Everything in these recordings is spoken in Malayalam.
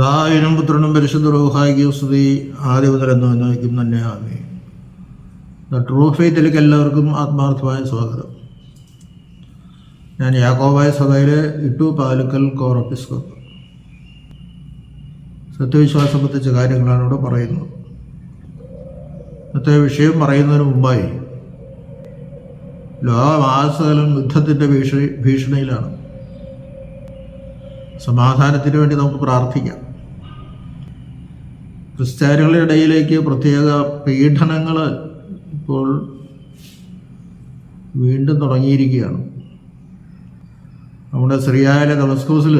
പിതാവിനും പുത്രനും പരിശുദ്ധ റോഹായിക്കും സ്തുതി ആദ്യം മുതൽ എന്ന് തന്നെ ആമി ദ ട്രൂ ഫെയ്ത്തിലേക്ക് എല്ലാവർക്കും ആത്മാർത്ഥമായ സ്വാഗതം. ഞാൻ യാക്കോബായ സഭയിലെ ഇട്ടു പാലുക്കൽ കോറപ്പിസ്കോപ്പ് സത്യവിശ്വാസം സംബന്ധിച്ച കാര്യങ്ങളാണ് ഇവിടെ പറയുന്നത്. ഇന്നത്തെ വിഷയം പറയുന്നതിന് മുമ്പായി ലോകമാസകലം യുദ്ധത്തിന്റെ ഭീഷണി ഭീഷണിയിലാണ്. സമാധാനത്തിന് വേണ്ടി നമുക്ക് പ്രാർത്ഥിക്കാം. ക്രിസ്ത്യാനികളുടെ ഇടയിലേക്ക് പ്രത്യേക പീഡനങ്ങൾ ഇപ്പോൾ വീണ്ടും തുടങ്ങിയിരിക്കുകയാണ്. നമ്മുടെ ശ്രീയായ ദമസ്കോസിൽ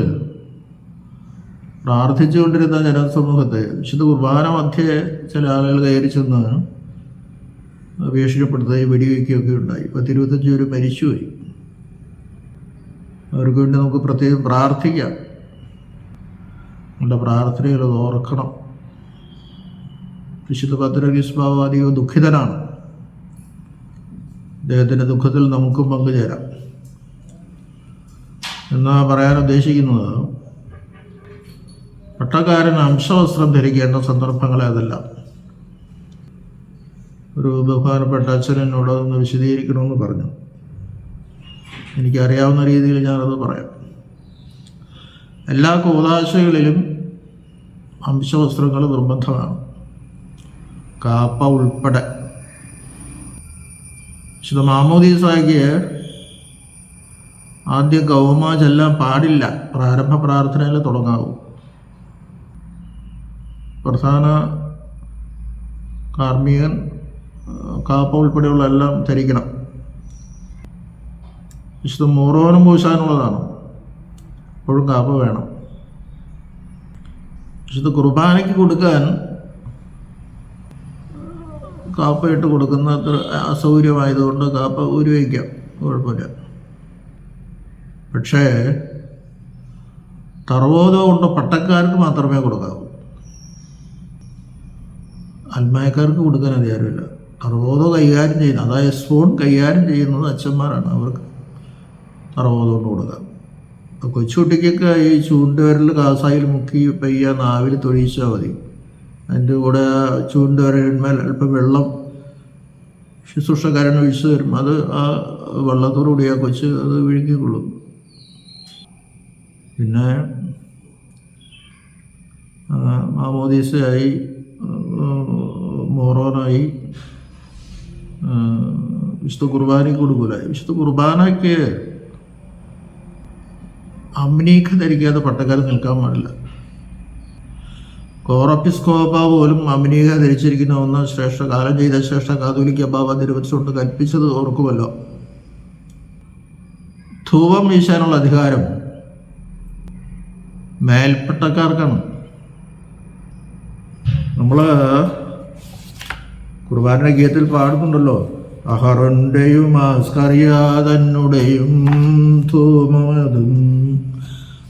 പ്രാർത്ഥിച്ചുകൊണ്ടിരുന്ന ജനസമൂഹത്തെ വിശുദ്ധ കുർബാന മധ്യേ ചില ആളുകൾ കയറി ചെന്ന് ഭീഷണിപ്പെടുത്തുകയും വെടിവെക്കുകയൊക്കെ ഉണ്ടായി. പത്തിരുപത്തഞ്ച് പേര് മരിച്ചുപോയി. അവർക്ക് വേണ്ടി നമുക്ക് പ്രത്യേകം പ്രാർത്ഥിക്കാം. നമ്മുടെ പ്രാർത്ഥനകൾ ഓർക്കണം. വിശുദ്ധ പത്രഗീസ് ബാബ അധികം ദുഃഖിതനാണ് അദ്ദേഹത്തിന്റെ ദുഃഖത്തിൽ നമുക്കും പങ്കുചേരാം. എന്നാ പറയാൻ ഉദ്ദേശിക്കുന്നത് പട്ടക്കാരൻ അംശവസ്ത്രം ധരിക്കേണ്ട സന്ദർഭങ്ങളെ അതല്ല. ഒരു ബഹുമാനപ്പെട്ട അച്ഛനോട് അതൊന്ന് വിശദീകരിക്കണമെന്ന് പറഞ്ഞു. എനിക്കറിയാവുന്ന രീതിയിൽ ഞാനത് പറയാം. എല്ലാ കൂതാശകളിലും അംശവസ്ത്രങ്ങൾ നിർബന്ധമാണ്. കാപ്പ ഉൾപ്പെടെ. വിശുദ്ധ മാമോദീസാക്ക് ആദ്യ ഗൗമ ചെല്ലാൻ പാടില്ല. പ്രാരംഭ പ്രാർത്ഥനയിൽ തുടങ്ങാവൂ. പ്രധാന കാർമ്മികൻ കാപ്പ ഉൾപ്പെടെയുള്ള എല്ലാം ധരിക്കണം. വിശുദ്ധ മോറോനും പൂശാനുള്ളതാണ് അപ്പോഴും കാപ്പ വേണം. വിശുദ്ധ കുർബാനയ്ക്ക് കൊടുക്കാൻ കാപ്പ ഇട്ട് കൊടുക്കുന്ന അത്ര അസൗകര്യമായതുകൊണ്ട് കാപ്പ ഉപയോഗിക്കാം. കുഴപ്പമില്ല. പക്ഷേ തറവോധം കൊണ്ട് പട്ടക്കാർക്ക് മാത്രമേ കൊടുക്കാവൂ. അൽമായക്കാർക്ക് കൊടുക്കാൻ അധികാരമില്ല തറവോധം കൈകാര്യം ചെയ്യുന്നത് അതായത് സ്പൂൺ കൈകാര്യം ചെയ്യുന്നത് അച്ഛന്മാരാണ്. അവർക്ക് തറവോധം കൊണ്ട് കൊടുക്കാം. കൊച്ചുകുട്ടിക്കൊക്കെ ഈ ചൂണ്ടുവരൽ കാസായിൽ മുക്കി പയ്യ നാവിൽ തൊഴിച്ചാൽ മതി. അതിന്റെ കൂടെ ചൂണ്ടുവിരലിന്മേൽ അല്പം വെള്ളം ശുശ്രൂഷക്കാരൻ ഒഴിച്ചു തരും. അത് ആ വെള്ളത്തോടുകൂടി ആ കൊച്ച് അത് വിഴുങ്ങിക്കൊള്ളും. പിന്നെ മാമോദീസയായി മോറോനായി വിശുദ്ധ കുർബാനയ്ക്ക് കൊടുക്കൂല. വിശുദ്ധ കുർബാനയ്ക്ക് അമ്നീക്ക് ധരിക്കാതെ പട്ടക്കാരൻ നിൽക്കാൻ പാടില്ല. കോറപ്പിസ്കോപ്പ പോലും അമിനീക ധരിച്ചിരിക്കുന്ന ഒന്ന് ശ്രേഷ്ഠ കാലം ചെയ്ത ശ്രേഷ്ഠ കാതോലിക്ക ബാബ നിരവധിച്ചുകൊണ്ട് കൽപ്പിച്ചത് ഓർക്കുമല്ലോ. ധൂപം വീശാനുള്ള അധികാരം മേൽപ്പെട്ടക്കാർക്കാണ്. നമ്മൾ കുർബാനയുടെ ഗീതത്തിൽ പാടുന്നുണ്ടല്ലോ അഹറന്റെയും ആസ്കറിയാതന്നുടെയും ധൂമതും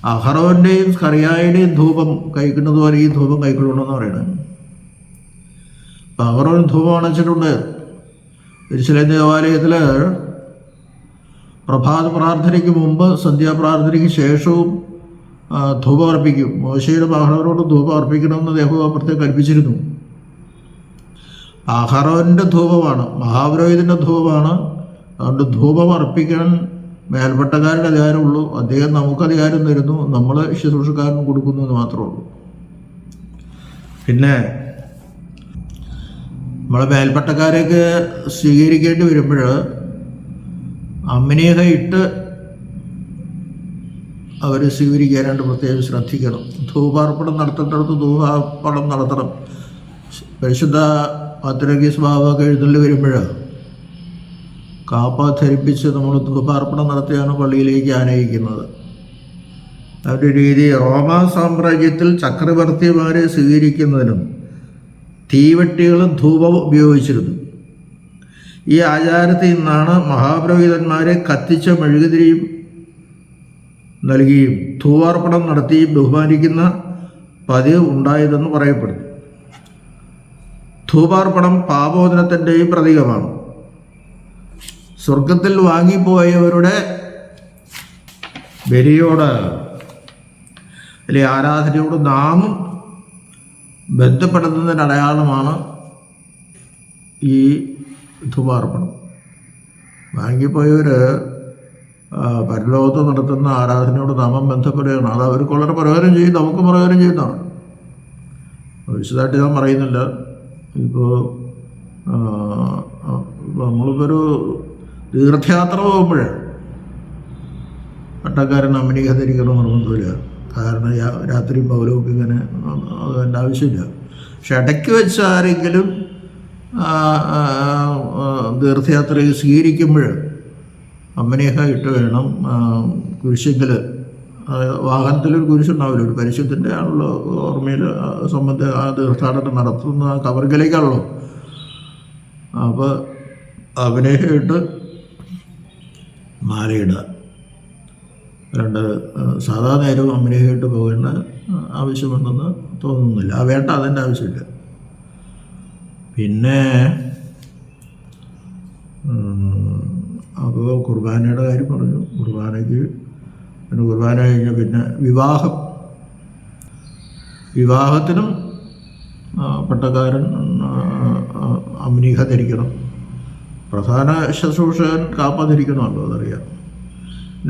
അഹറോന്റെയും സ്കറിയായുടെയും ധൂപം കഴിക്കുന്നത് പോലെ ഈ ധൂപം കൈക്കൊള്ളണമെന്ന് പറയുന്നത്. അപ്പം അഹറോൻ ധൂപം അണച്ചിട്ടുണ്ട്. തിരുച്ചിലെ ദേവാലയത്തിൽ പ്രഭാത പ്രാർത്ഥനയ്ക്ക് മുമ്പ് സന്ധ്യാപ്രാർത്ഥനയ്ക്ക് ശേഷവും ധൂപം അർപ്പിക്കും. മോശയുടെ അഹറോനോട് ധൂപം അർപ്പിക്കണമെന്ന് ദേഹം പ്രത്യേകം കൽപ്പിച്ചിരുന്നു. അഹറോന്റെ ധൂപമാണ് മഹാപുരോഹിതന്റെ ധൂപമാണ്. അതുകൊണ്ട് ധൂപം അർപ്പിക്കാൻ മേൽപ്പട്ടക്കാരുടെ അധികാരമുള്ളൂ അദ്ദേഹം നമുക്ക് അധികാരം തരുന്നു. നമ്മൾ ശുശ്രൂഷക്കാരന് കൊടുക്കുന്നു എന്ന് മാത്രമേ ഉള്ളൂ. പിന്നെ നമ്മളെ മേൽപ്പെട്ടക്കാരെയൊക്കെ സ്വീകരിക്കേണ്ടി വരുമ്പോൾ അമ്മിനെയൊക്കെ ഇട്ട് അവർ സ്വീകരിക്കാനായിട്ട് പ്രത്യേകം ശ്രദ്ധിക്കണം. ധൂപാർപ്പണം നടത്തേണ്ടടുത്ത് ധൂപാർപ്പണം നടത്തണം. പരിശുദ്ധ പത്രകീസ് ബാബൊക്കെ എഴുന്നള്ളി വരുമ്പോൾ കാപ്പ ധരിപ്പിച്ച് നമ്മൾ ധൂപാർപ്പണം നടത്തിയാണ് പള്ളിയിലേക്ക് ആനയിക്കുന്നത്. അവരുടെ രീതി റോമാ സാമ്രാജ്യത്തിൽ ചക്രവർത്തിമാരെ സ്വീകരിക്കുന്നതിനും തീവട്ടികളും ധൂപവും ഉപയോഗിച്ചിരുന്നു. ഈ ആചാരത്തിൽ നിന്നാണ് മഹാപുരോഹിതന്മാരെ കത്തിച്ച മെഴുകുതിരിയും നൽകിയും ധൂവാർപ്പണം നടത്തിയും ബഹുമാനിക്കുന്ന പതിവ് ഉണ്ടായതെന്ന് പറയപ്പെടുന്നു. ധൂപാർപ്പണം പാപോദനത്തിന്റെയും പ്രതീകമാണ്. സ്വർഗത്തിൽ വാങ്ങിപ്പോയവരുടെ ബലിയോട് അല്ലെ ആരാധനയോട് നാമും ബന്ധപ്പെടുന്നതിന്റെ അടയാളമാണ് ഈ ധൂപാർപ്പണം വാങ്ങിപ്പോയവർ പോയവർ പരലോകത്ത് നടത്തുന്ന ആരാധനയോട് നാമം ബന്ധപ്പെടുകയാണ്. അത് അവർക്ക് വളരെ പ്രയോജനം ചെയ്യും നമുക്ക് പ്രയോജനം ചെയ്യുന്നതാണ്. വിശദമായിട്ട് ഞാൻ പറയുന്നില്ല. ഇപ്പോൾ നമ്മളിപ്പോൾ ഒരു തീർത്ഥയാത്ര പോകുമ്പോൾ പട്ടക്കാരൻ അമ്മനിക ധരിക്കണം നിർബന്ധമില്ല കാരണം രാത്രിയും പകലും ഇങ്ങനെ അതിന്റെ ആവശ്യമില്ല. പക്ഷെ ഇടയ്ക്ക് വെച്ച് ആരെങ്കിലും തീർത്ഥയാത്ര സ്വീകരിക്കുമ്പോൾ അമ്മനേഹ ഇട്ട് വേണം കുരിശെങ്കിൽ വാഹനത്തിലൊരു കുരിശുണ്ടാവില്ല. ഒരു പരിശുദ്ധിന്റെ ആണല്ലോ ഓർമ്മയിൽ സംബന്ധ ആ തീർത്ഥാടനം നടത്തുന്ന കവർഗലേക്കാണല്ലോ. അപ്പോൾ അഭിനേഹ ഇട്ട് മാലയിടുക രണ്ട് സാധാ നേരവും അമ്മയായിട്ട് പോകേണ്ട ആവശ്യമുണ്ടെന്ന് തോന്നുന്നില്ല. ആ വേണ്ട അതിന്റെ ആവശ്യമില്ല. പിന്നെ അപ്പോൾ കുർബാനയുടെ കാര്യം പറഞ്ഞു. കുർബാനയ്ക്ക് പിന്നെ കുർബാന കഴിഞ്ഞാൽ പിന്നെ വിവാഹം. വിവാഹത്തിനും പട്ടക്കാരൻ അമ്നീഹ ധരിക്കണം. പ്രധാന ശുശ്രൂഷകൻ കാപ്പാതിരിക്കുന്നുണ്ടോ അതറിയാം.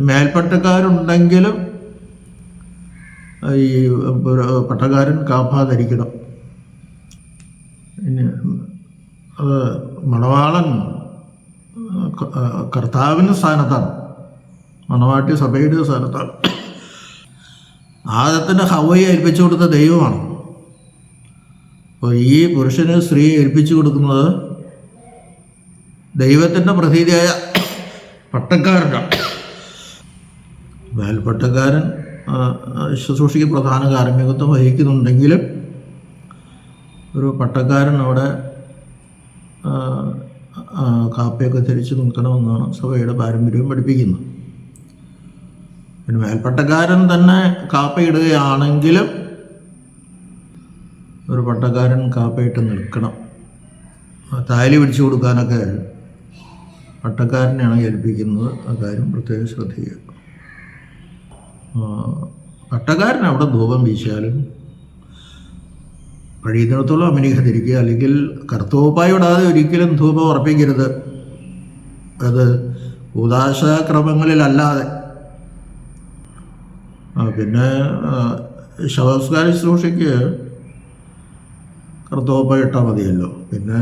മേൽപ്പട്ടക്കാരുണ്ടെങ്കിലും ഈ പട്ടക്കാരൻ കാപ്പാതിരിക്കണം. പിന്നെ അത് മണവാളൻ കർത്താവിന്റെ സ്ഥാനത്താണ്. മണവാട്ടി സഭയുടെ സ്ഥാനത്താണ്. ആദത്തിന്റെ ഹവയെ ഏൽപ്പിച്ചു കൊടുത്ത ദൈവമാണ്. അപ്പോൾ ഈ പുരുഷന് സ്ത്രീയെ ഏൽപ്പിച്ചു കൊടുക്കുന്നത് ദൈവത്തിന്റെ പ്രതീതിയായ പട്ടക്കാരനാണ്. മേൽപ്പട്ടക്കാരൻ ശുശ്രൂഷയ്ക്ക് പ്രധാന കാർമ്മികത്വം വഹിക്കുന്നുണ്ടെങ്കിലും ഒരു പട്ടക്കാരൻ അവിടെ കാപ്പയൊക്കെ ധരിച്ച് നിൽക്കണമെന്നാണ് സഭയുടെ പാരമ്പര്യം പഠിപ്പിക്കുന്നത്. പിന്നെ മേൽപ്പട്ടക്കാരൻ തന്നെ കാപ്പയിടുകയാണെങ്കിലും ഒരു പട്ടക്കാരൻ കാപ്പയിട്ട് നിൽക്കണം. താലി പിടിച്ചു കൊടുക്കാനൊക്കെ പട്ടക്കാരനെയാണ് ഏൽപ്പിക്കുന്നത്. ആ കാര്യം പ്രത്യേകം ശ്രദ്ധിക്കുക. പട്ടക്കാരൻ അവിടെ ധൂപം വീശിയാലും കഴിയുന്നിടത്തോളം അമനീഹ തിരിക്കുക അല്ലെങ്കിൽ കർത്തോപ്പായിടാതെ ഒരിക്കലും ധൂപം ഉറപ്പിക്കരുത്. അത് ഉദാശക്രമങ്ങളിലല്ലാതെ. പിന്നെ ശവസ്കാര ശുശ്രൂഷയ്ക്ക് കർത്തോപ്പ ഇട്ടാൽ മതിയല്ലോ. പിന്നെ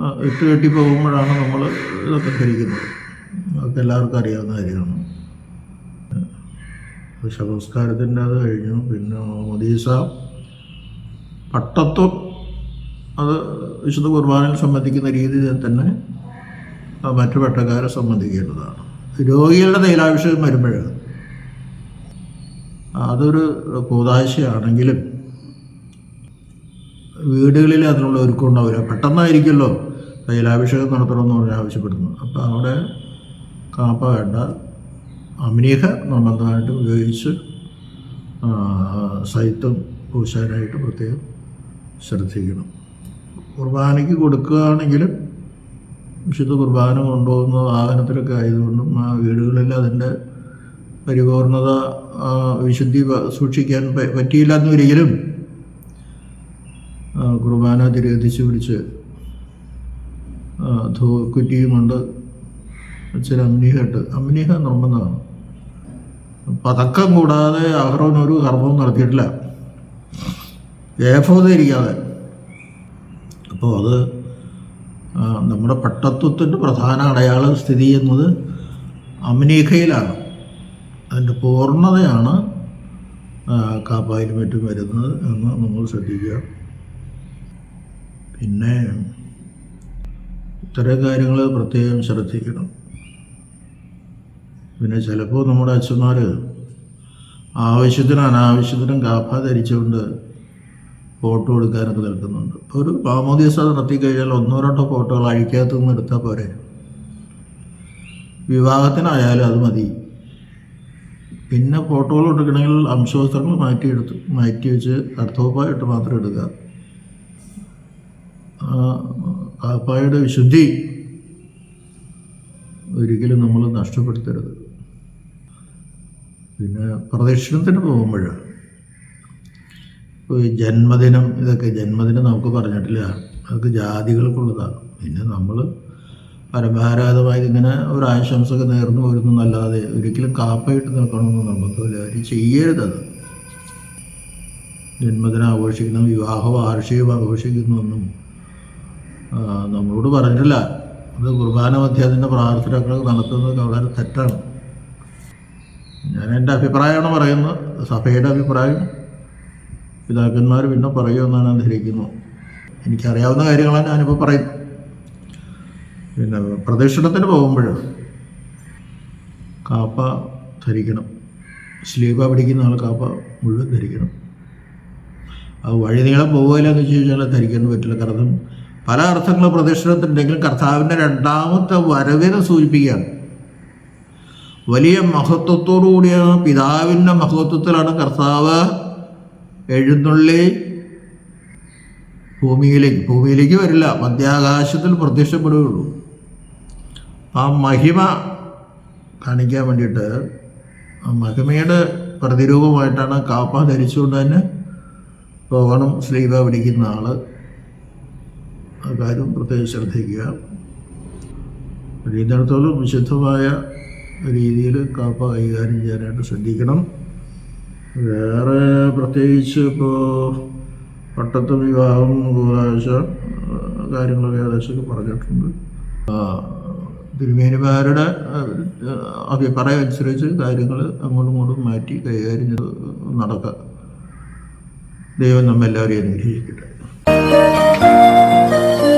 ഇട്ട് കെട്ടി പോകുമ്പോഴാണ് നമ്മൾ ഇതൊക്കെ ധരിക്കുന്നത്. അതൊക്കെ എല്ലാവർക്കും അറിയാവുന്ന കാര്യമാണ്. ശവസ്കാരത്തിന്റെ അത് കഴിഞ്ഞു. പിന്നെ മദീസ. പട്ടത്വം അത് വിശുദ്ധ കുർബാനയിൽ സംബന്ധിക്കുന്ന രീതിയിൽ തന്നെ മറ്റു പട്ടക്കാരെ സംബന്ധിക്കേണ്ടതാണ്. രോഗികളുടെ തൈലാഭിഷേകം വരുമ്പോൾ അതൊരു കൂതാശയാണെങ്കിലും വീടുകളിൽ അതിനുള്ള ഒരുക്കം ഉണ്ടാവില്ല. പെട്ടെന്നായിരിക്കുമല്ലോ. തൈലാഭിഷേകം നടത്തണമെന്ന് പറഞ്ഞ് ആവശ്യപ്പെടുന്നു. അപ്പോൾ അവിടെ കാപ്പ വേണ്ട അമിനീഹ നിർബന്ധമായിട്ട് ഉപയോഗിച്ച് സൈത്വം പൂശാനായിട്ട് പ്രത്യേകം ശ്രദ്ധിക്കണം. കുർബാനയ്ക്ക് കൊടുക്കുകയാണെങ്കിലും വിശുദ്ധ കുർബാന കൊണ്ടുപോകുന്ന വാഹനത്തിലൊക്കെ ആയതുകൊണ്ടും ആ വീടുകളിൽ അതിന്റെ പരിപൂർണത വിശുദ്ധി സൂക്ഷിക്കാൻ പറ്റിയില്ല എന്നൊരിക്കലും കുർബാന തിരികെത്തിച്ച് പിടിച്ച് ആ, ചില അമ്നീഹട്ട് അമ്നീഹ നിർബന്ധമാണ് പതക്കം കൂടാതെ അഹ്റോൻ ഒരു കർമ്മവും നടത്തിയിട്ടില്ല. ഏഫോധയിരിക്കാതെ അപ്പോൾ അത് നമ്മുടെ പട്ടത്വത്തിന്റെ പ്രധാന അടയാളം സ്ഥിതി ചെയ്യുന്നത് അമ്നീഖയിലാണ് അതിന്റെ പൂർണതയാണ് കാപ്പായിലും മറ്റും വരുന്നത് എന്ന് നമ്മൾ ശ്രദ്ധിക്കുക. പിന്നെ ഇത്തരം കാര്യങ്ങൾ പ്രത്യേകം ശ്രദ്ധിക്കണം. പിന്നെ ചിലപ്പോൾ നമ്മുടെ അച്ഛന്മാർ ആവശ്യത്തിനും അനാവശ്യത്തിനും കാപ്പ ധരിച്ചുകൊണ്ട് ഫോട്ടോ എടുക്കാനൊക്കെ നിൽക്കുന്നുണ്ട്. ഒരു മാമോദീസ നടത്തി കഴിഞ്ഞാൽ ഒന്നോ രണ്ടോ ഫോട്ടോകൾ അഴിക്കകത്തു നിന്ന് എടുത്താൽ പോരെ. വിവാഹത്തിനായാലും അത് മതി. പിന്നെ ഫോട്ടോകൾ എടുക്കണമെങ്കിൽ അംശവസ്ത്രങ്ങൾ മാറ്റിയെടുത്ത് മാറ്റി വെച്ച് അർത്ഥോപ്പായിട്ട് മാത്രം എടുക്കുക. കാപ്പായുടെ വിശുദ്ധി ഒരിക്കലും നമ്മൾ നഷ്ടപ്പെടുത്തരുത്. പിന്നെ പ്രദക്ഷിണത്തിന് പോകുമ്പോൾ ജന്മദിനം ഇതൊക്കെ ജന്മദിനം നമുക്ക് പറഞ്ഞിട്ടില്ല. അതൊക്കെ ജാതികൾക്കുള്ളതാണ്. പിന്നെ നമ്മൾ പരമ്പരാഗതമായി ഇങ്ങനെ ഒരു ആശംസകൾ നേർന്നു വരുന്നല്ലാതെ ഒരിക്കലും കാപ്പയിട്ട് നിൽക്കണമെന്ന് നിർബന്ധമില്ല അവർ ചെയ്യരുതത് ജന്മദിനം ആഘോഷിക്കണം വിവാഹ വാർഷികം ആഘോഷിക്കുന്നൊന്നും നമ്മളോട് പറഞ്ഞിട്ടില്ല. അത് കുർബാന മധ്യത്തിന്റെ പ്രാർത്ഥനകൾ നടത്തുന്നത് വളരെ തെറ്റാണ്. ഞാൻ എന്റെ അഭിപ്രായമാണ് പറയുന്നത്. സഭയുടെ അഭിപ്രായം പിതാക്കന്മാർ പിന്നെ പറയുമെന്നാണ് ഞാൻ ധരിക്കുന്നത് എനിക്കറിയാവുന്ന കാര്യങ്ങളാണ് ഞാനിപ്പോൾ പറയും. പിന്നെ പ്രദക്ഷിണത്തിന് പോകുമ്പോൾ കാപ്പ ധരിക്കണം. സ്ലീബ പിടിക്കുന്ന ആൾ കാപ്പ മുഴുവൻ ധരിക്കണം. അത് വഴി നീളം പോകില്ല എന്ന് വെച്ച് കഴിഞ്ഞാൽ ധരിക്കാൻ പറ്റില്ല. കാരണം പല അർത്ഥങ്ങൾ പ്രദക്ഷിണത്തിനുണ്ടെങ്കിലും കർത്താവിന്റെ രണ്ടാമത്തെ വരവിനെ സൂചിപ്പിക്കുകയാണ്. വലിയ മഹത്വത്തോടു കൂടിയാണ് പിതാവിന്റെ മഹത്വത്തിലാണ് കർത്താവ് എഴുന്നള്ളി ഭൂമിയിലേക്ക് ഭൂമിയിലേക്ക് വരില്ല മധ്യാകാശത്തിൽ പ്രത്യക്ഷപ്പെടുകയുള്ളൂ. ആ മഹിമ കാണിക്കാൻ വേണ്ടിയിട്ട് ആ മഹിമയുടെ പ്രതിരൂപമായിട്ടാണ് കാപ്പ ധരിച്ചുകൊണ്ട് തന്നെ പോകണം സ്ലീവ പിടിക്കുന്ന ആൾ. ആ കാര്യം പ്രത്യേകം ശ്രദ്ധിക്കുക. കഴിയുന്നിടത്തോളം വിശുദ്ധമായ രീതിയിൽ കാപ്പ കൈകാര്യം ചെയ്യാനായിട്ട് ശ്രദ്ധിക്കണം. വേറെ പ്രത്യേകിച്ച് ഇപ്പോൾ പട്ടത്ത് വിവാഹം കൂതാശ കാര്യങ്ങളൊക്കെ ഏകദേശമൊക്കെ പറഞ്ഞിട്ടുണ്ട്. തിരുമേനിമാരുടെ അഭിപ്രായം അനുസരിച്ച് കാര്യങ്ങൾ അങ്ങോട്ടും ഇങ്ങോട്ടും മാറ്റി കൈകാര്യം നടക്കുക. ദൈവം നമ്മെല്ലാവരെയും അനുഗ്രഹിക്കട്ടെ. 啊